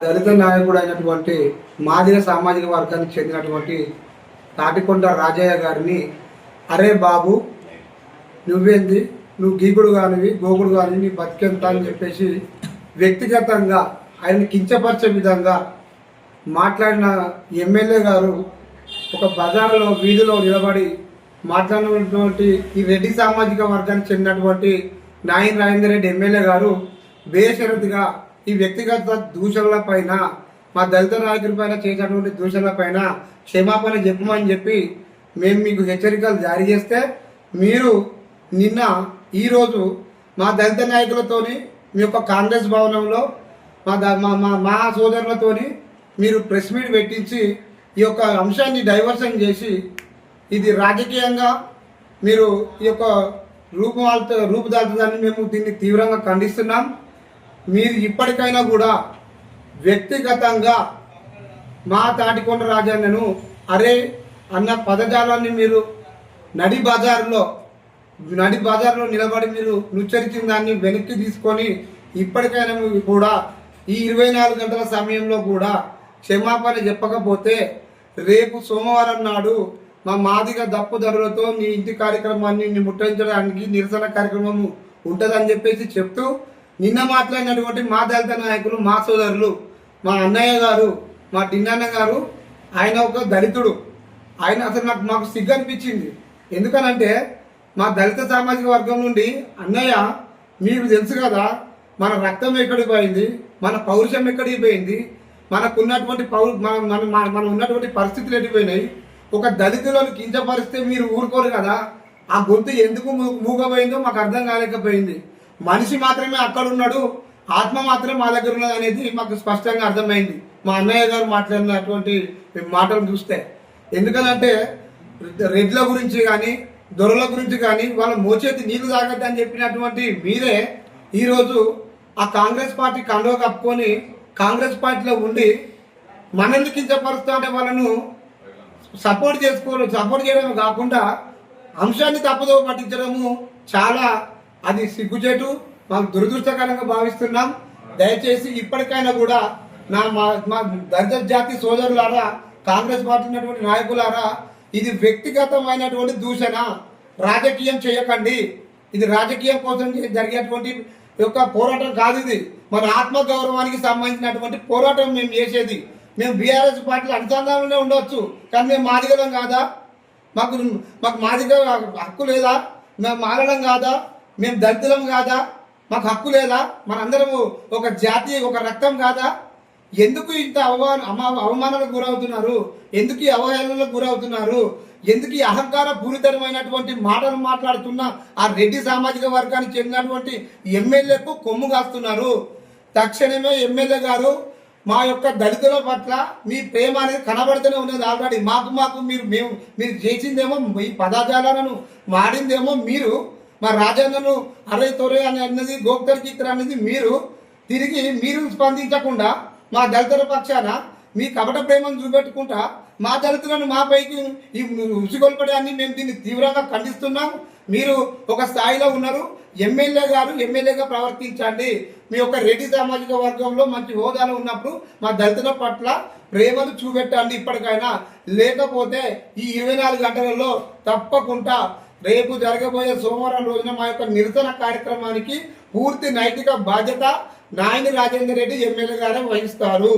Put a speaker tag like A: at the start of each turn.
A: దళిత నాయకుడు అయినటువంటి మాదిగ సామాజిక వర్గానికి చెందినటువంటి తాటికొండ రాజయ్య గారిని అరే బాబు నువ్వేంది? నువ్వు గీకుడు కానివి గోకుడు కాని నీ బతికెంత? అని చెప్పేసి వ్యక్తిగతంగా ఆయన కించపరిచే విధంగా మాట్లాడిన ఎమ్మెల్యే గారు ఒక బజార్లో వీధిలో నిలబడి మాట్లాడినటువంటి ఈ రెడ్డి సామాజిక వర్గానికి చెందినటువంటి నాయన్ రాజేందర్ రెడ్డి ఎమ్మెల్యే గారు బేషరతుగా ఈ వ్యక్తిగత దూషణల పైన మా దళిత నాయకుల పైన చేసినటువంటి దూషణల పైన క్షమాపణ చెప్పమని చెప్పి మేము మీకు హెచ్చరికలు జారీ చేస్తే మీరు నిన్న ఈరోజు మా దళిత నాయకులతోని మీ యొక్క కాంగ్రెస్ భవనంలో మా ద- మా మా మా సోదరులతోని మీరు ప్రెస్ మీట్ పెట్టించి ఈ యొక్క అంశాన్ని డైవర్షన్ చేసి ఇది రాజకీయంగా మీరు ఈ యొక్క రూపుమాల్త రూపుదాల్చడాన్ని మేము దీన్ని తీవ్రంగా ఖండిస్తున్నాం. మీరు ఇప్పటికైనా కూడా వ్యక్తిగతంగా మా తాటికొండ రాజన్నను అరే అన్న పదజాలాన్ని మీరు నడి బజార్లో నడి బజార్లో నిలబడి మీరు నుచ్చరించిన దాన్ని వెనక్కి తీసుకొని ఇప్పటికైనా మీరు కూడా ఈ ఇరవై నాలుగు గంటల సమయంలో కూడా క్షమాపణ చెప్పకపోతే రేపు సోమవారం నాడు మా మాదిగ దప్పు ధరలతో మీ ఇంటి కార్యక్రమాన్ని ముట్టించడానికి ముట్టడించడానికి నిరసన కార్యక్రమం ఉంటుందని చెప్పేసి చెప్తూ నిన్న మాట్లాడినటువంటి మా దళిత నాయకులు మా సోదరులు మా అన్నయ్య గారు మా టిన్నన్న గారు ఆయన ఒక దళితుడు. ఆయన అసలు నాకు మాకు సిగ్గు అనిపించింది. ఎందుకనంటే మా దళిత సామాజిక వర్గం నుండి అన్నయ్య మీకు తెలుసు కదా మన రక్తం ఎక్కడికి పోయింది? మన పౌరుషం ఎక్కడికి పోయింది? మనకున్నటువంటి పౌరు మన మన మనం ఉన్నటువంటి పరిస్థితులు ఎట్టిపోయినాయి ఒక దళితులను కించపరిస్తే మీరు ఊరుకోరు కదా? ఆ గొంతు ఎందుకు మూ- మూగపోయిందో మాకు అర్థం కాలేకపోయింది. మనిషి మాత్రమే అక్కడ ఉన్నాడు ఆత్మ మాత్రమే మా దగ్గర ఉన్నది అనేది మాకు స్పష్టంగా అర్థమైంది. మా అన్నయ్య గారు మాట్లాడినటువంటి మాటలు చూస్తే. ఎందుకనంటే రెడ్ల గురించి కానీ దొరల గురించి కానీ వాళ్ళ మోచేతి నీళ్ళు తాగద్దు అని చెప్పినటువంటి మీరే ఈరోజు ఆ కాంగ్రెస్ పార్టీ కండవ కప్పుకొని కాంగ్రెస్ పార్టీలో ఉండి మనల్ని కించపరుస్తూ అంటే వాళ్ళను సపోర్ట్ చేసుకోవడం సపోర్ట్ చేయడం కాకుండా అంశాన్ని తప్పుదో పట్టించడము చాలా అది సిగ్గుచేటు మాకు దురదృష్టకరంగా భావిస్తున్నాం. దయచేసి ఇప్పటికైనా కూడా నా మా మా దళిత జాతి సోదరులారా కాంగ్రెస్ పార్టీ ఉన్నటువంటి నాయకులారా ఇది వ్యక్తిగతమైనటువంటి దూషణ రాజకీయం చేయకండి. ఇది రాజకీయం కోసం జరిగేటువంటి యొక్క పోరాటం కాదు ఇది. మన ఆత్మ గౌరవానికి సంబంధించినటువంటి పోరాటం మేము చేసేది. మేము బీఆర్ఎస్ పార్టీలో అనుసంధానంలో ఉండొచ్చు కానీ మేము మాదిగలం కాదా? మాకు మాకు మాదిగ హక్కు లేదా? మేము మారడం కాదా? మేము దళితులం కాదా? మాకు హక్కు లేదా? మనందరము ఒక జాతి ఒక రక్తం కాదా? ఎందుకు ఇంత అవమాన అవమానాలకు గురవుతున్నారు? ఎందుకు ఈ అవహేళనలకు గురవుతున్నారు? ఎందుకు ఈ అహంకార పూరితమైనటువంటి మాటలు మాట్లాడుతున్న ఆ రెడ్డి సామాజిక వర్గానికి చెందినటువంటి ఎమ్మెల్యేకు కొమ్ము కాస్తున్నారు. తక్షణమే ఎమ్మెల్యే గారు మా యొక్క దళితుల పట్ల మీ ప్రేమ అనేది కనబడుతూనే ఉన్నది ఆల్రెడీ. మాకు మాకు మీరు మేము మీరు చేసిందేమో మీ పదాజాలను వాడిందేమో మీరు మా రాజన్నను అరే తొరే అని అన్నది గోప్తర్ చిత్ర అనేది మీరు తిరిగి మీరు స్పందించకుండా మా దళితుల పక్షాన మీ కపట ప్రేమను చూపెట్టుకుంటా మా దళితులను మా పైకి ఈ ఉసిగొల్పడాన్ని మేము దీన్ని తీవ్రంగా ఖండిస్తున్నాం మీరు ఒక స్థాయిలో ఉన్నారు. ఎమ్మెల్యే గారు ఎమ్మెల్యేగా ప్రవర్తించండి. మీ యొక్క రెడ్డి సామాజిక వర్గంలో మంచి హోదాలో ఉన్నప్పుడు మా దళితుల పట్ల ప్రేమను చూపెట్టండి ఇప్పటికైనా. లేకపోతే ఈ ఇరవై నాలుగు గంటలలో తప్పకుండా రేపు జరగబోయే సోమవారం రోజున మా యొక్క నిరసన కార్యక్రమానికి పూర్తి నైతిక బాధ్యత నాయని రాజేందర్ రెడ్డి ఎమ్మెల్యే గారే వహిస్తారు